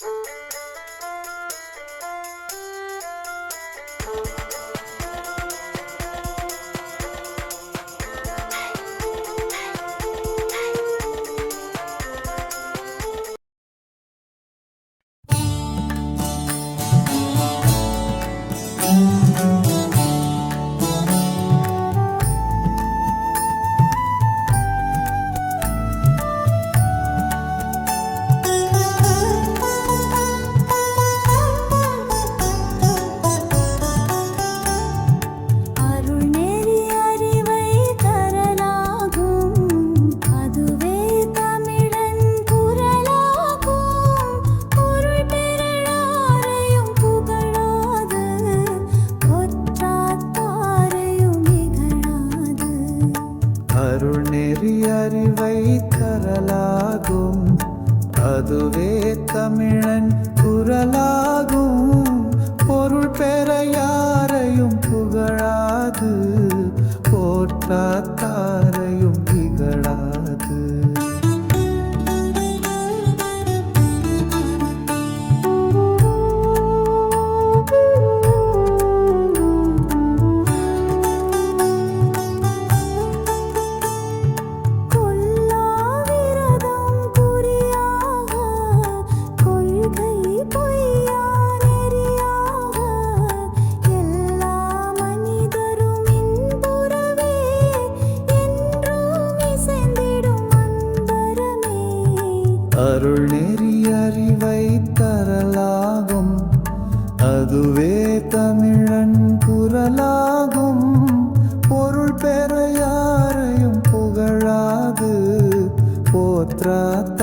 அருள் அருள் நெறி அறிவை தரலாகும் அதுவே தமிழன் குரலாகும். பொருள் பெற யாரையும் புகழாது. போற்றாத்தாரையும் அருள் நெறி அறிவை தரலாகும் அதுவே தமிழன் குரலாகும். பொருள் பெற யாரையும் புகழாது. போற்றாத்தாரையும்